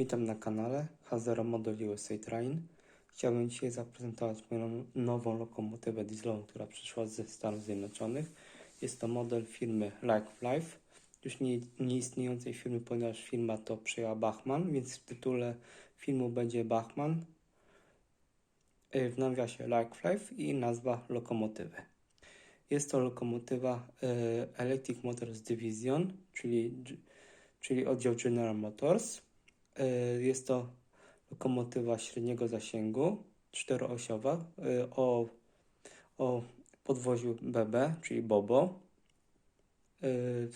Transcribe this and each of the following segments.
Witam na kanale Hazero Model USA Train. Chciałbym dzisiaj zaprezentować moją nową lokomotywę dieslową, która przyszła ze Stanów Zjednoczonych. Jest to model firmy Like Life, już nie, nieistniejącej firmy, ponieważ firma to przejęła Bachmann, więc w tytule filmu będzie Bachmann, y, w nawiasie Like Life i nazwa lokomotywy. Jest to lokomotywa y, Electric Motors Division, czyli, czyli oddział General Motors. Y, Jest to lokomotywa średniego zasięgu, czteroosiowa, y, o, o podwoziu BB, czyli Bobo, y, w,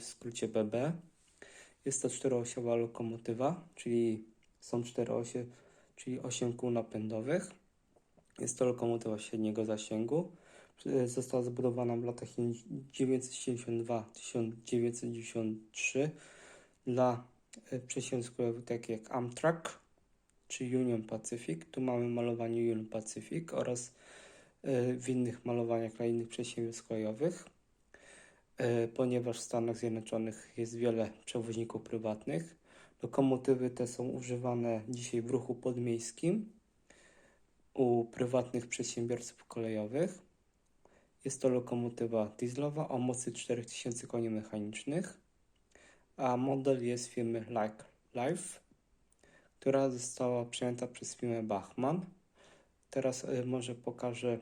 skrócie BB. Jest to czteroosiowa lokomotywa, czyli są cztery osie, czyli 8 kół napędowych. Jest to lokomotywa średniego zasięgu. Została zbudowana w latach 1972-1993 dla przedsiębiorstw kolejowych takich jak Amtrak czy Union Pacific. Tu mamy malowanie Union Pacific oraz y, w innych malowaniach dla innych przedsiębiorstw kolejowych. Y, Ponieważ w Stanach Zjednoczonych jest wiele przewoźników prywatnych, lokomotywy te są używane dzisiaj w ruchu podmiejskim u prywatnych przedsiębiorców kolejowych. Jest to lokomotywa dieslowa o mocy 4000 koni mechanicznych, a model jest firmy Like Life, która została przejęta przez firmę Bachmann. Teraz y, może pokażę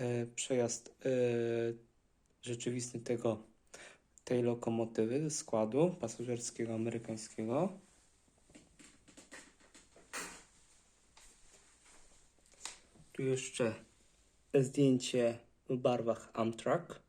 y, przejazd y, rzeczywisty tego, tej lokomotywy składu pasażerskiego amerykańskiego. Tu jeszcze zdjęcie w barwach Amtrak.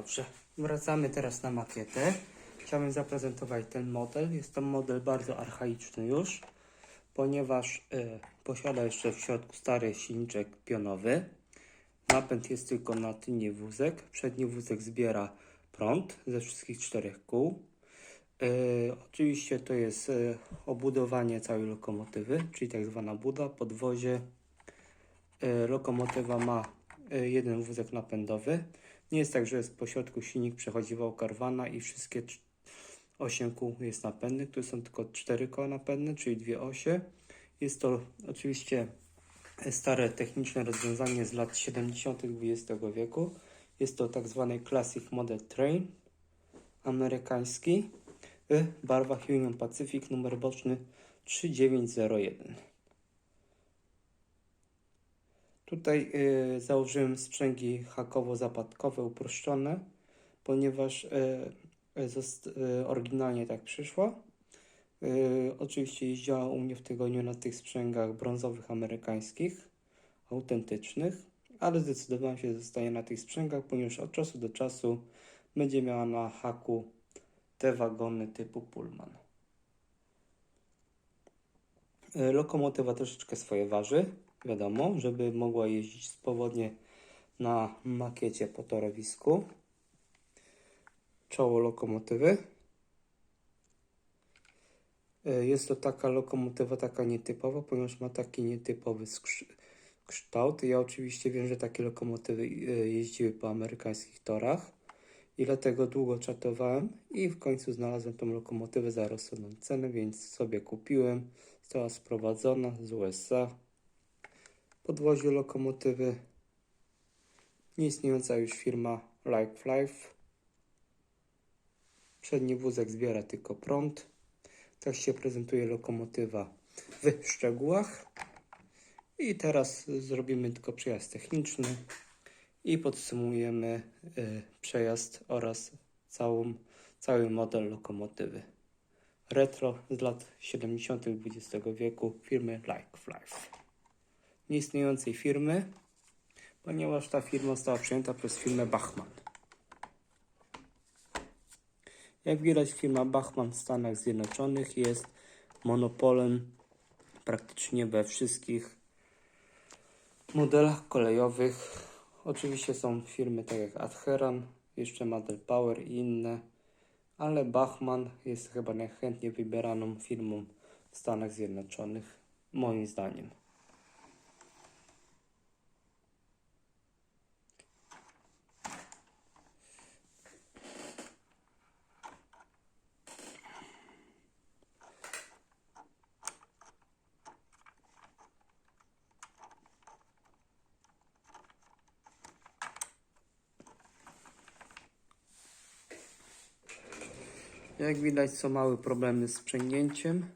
Dobrze, wracamy teraz na makietę. Chciałbym zaprezentować ten model. Jest to model bardzo archaiczny już, ponieważ y, posiada jeszcze w środku stary silniczek pionowy. Napęd jest tylko na tylnie wózek. Przedni wózek zbiera prąd ze wszystkich czterech kół. Y, oczywiście to jest y, obudowanie całej lokomotywy, czyli tak zwana buda, podwozie. Y, lokomotywa ma y, jeden wózek napędowy. Nie jest tak, że jest po środku silnik przechodzi wał karwana i wszystkie 8 kół jest napędnych. Tu są tylko 4 koła napędne, czyli dwie osie. Jest to oczywiście stare techniczne rozwiązanie z lat 70. XX wieku. Jest to tak zwany Classic Model Train amerykański w barwach Union Pacific numer boczny 3901. Tutaj y, założyłem sprzęgi hakowo-zapadkowe uproszczone, ponieważ y, y, oryginalnie tak przyszło. Oczywiście jeździła u mnie w tygodniu na tych sprzęgach brązowych amerykańskich, autentycznych, ale zdecydowałem się, że zostaję na tych sprzęgach, ponieważ od czasu do czasu będzie miała na haku te wagony typu Pullman. Lokomotywa troszeczkę swoje waży, wiadomo, żeby mogła jeździć swobodnie na makiecie po torowisku. Czoło lokomotywy. Y, Jest to taka lokomotywa, taka nietypowa, ponieważ ma taki nietypowy kształt. Ja oczywiście wiem, że takie lokomotywy y, jeździły po amerykańskich torach i dlatego długo czatowałem i w końcu znalazłem tą lokomotywę za rozsądną cenę, więc sobie kupiłem. Została sprowadzona z USA. Podwoziu lokomotywy nieistniejąca już firma Like Life. Przedni wózek zbiera tylko prąd. Tak się prezentuje lokomotywa w szczegółach. I teraz zrobimy tylko przejazd techniczny i podsumujemy y, przejazd oraz całą, cały model lokomotywy. retro z lat 70. XX wieku firmy Like Life. Nieistniejącej firmy, ponieważ ta firma została przejęta przez firmę Bachmann. Jak widać, firma Bachmann w Stanach Zjednoczonych jest monopolem praktycznie we wszystkich modelach kolejowych. Oczywiście są firmy tak jak Adheran, jeszcze Model Power i inne, ale Bachmann jest chyba najchętniej wybieraną firmą w Stanach Zjednoczonych, moim zdaniem. Jak widać są małe problemy z sprzęgnięciem.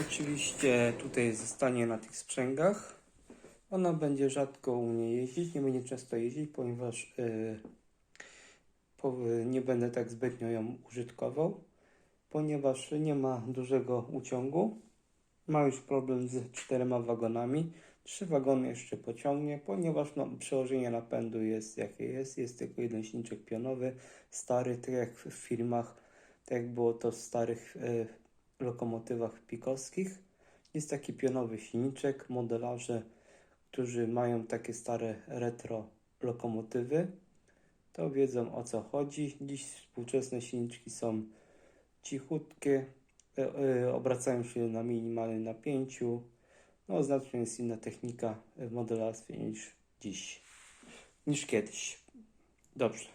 Oczywiście tutaj zostanie na tych sprzęgach. Ona będzie rzadko u mnie jeździć, nie będzie często jeździć, ponieważ yy, nie będę tak zbytnio ją użytkował ponieważ nie ma dużego uciągu. Ma już problem z czterema wagonami. Trzy wagony jeszcze pociągnie, ponieważ no, przełożenie napędu jest jakie jest. Jest tylko jeden silniczek pionowy, stary, tak jak w filmach, tak jak było to w starych e, lokomotywach pikowskich. Jest taki pionowy silniczek. Modelarze, którzy mają takie stare retro lokomotywy, to wiedzą o co chodzi. Dziś współczesne silniczki są cichutkie, e, e, obracają się na minimalnym napięciu. No, znacznie jest inna technika w modelarstwie niż dziś, niż kiedyś. Dobrze,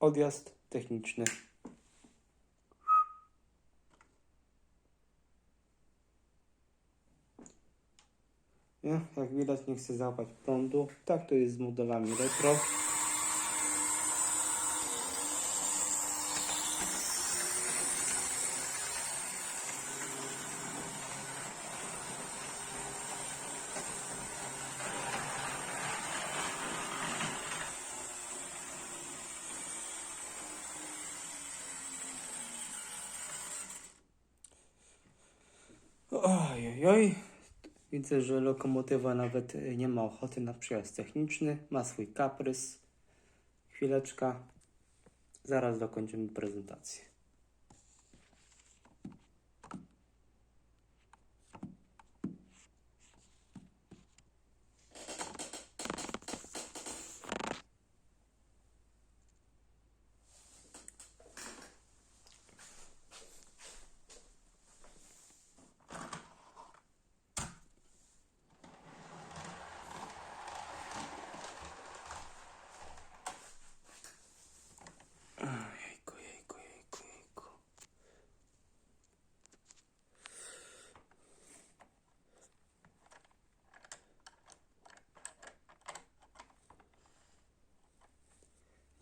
odjazd techniczny. Nie? Jak widać, nie chcę załapać prądu. Tak to jest z modelami retro. Ojej, oj. Widzę, że lokomotywa nawet y, nie ma ochoty na przejazd techniczny. Ma swój kaprys. Chwileczka. Zaraz dokończymy prezentację.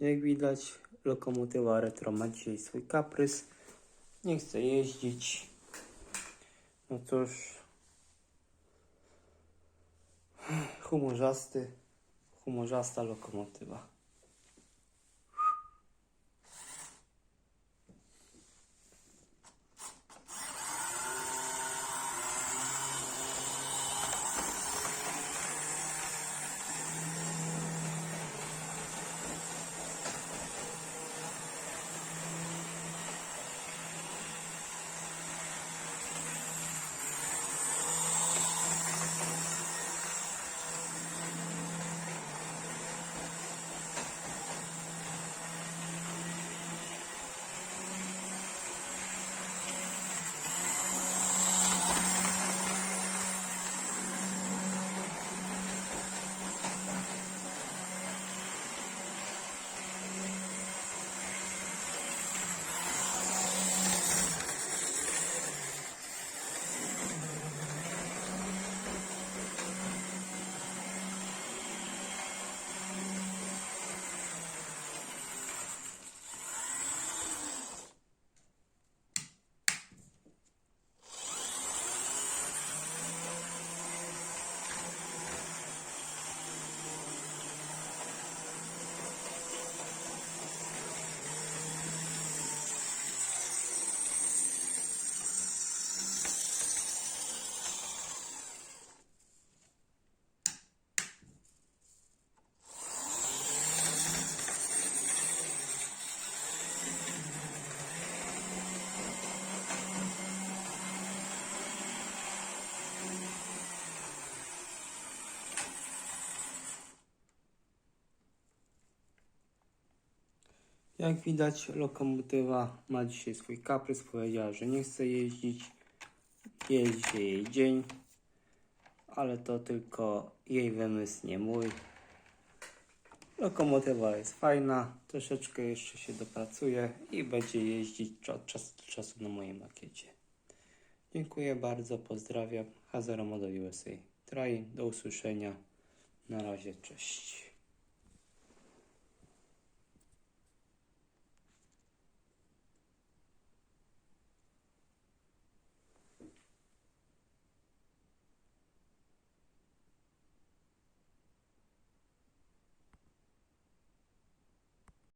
Jak widać, lokomotywa retro ma dzisiaj swój kaprys. Nie chce jeździć. No cóż. Humorzasty, humorzasta lokomotywa. Jak widać, lokomotywa ma dzisiaj swój kaprys. Powiedziała, że nie chce jeździć. Jeździ jej dzień, ale to tylko jej wymysł, nie mój. Lokomotywa jest fajna, troszeczkę jeszcze się dopracuje i będzie jeździć od czasu do czasu na mojej makiecie. Dziękuję bardzo, pozdrawiam. Hazara Model USA. Try, do usłyszenia. Na razie, cześć.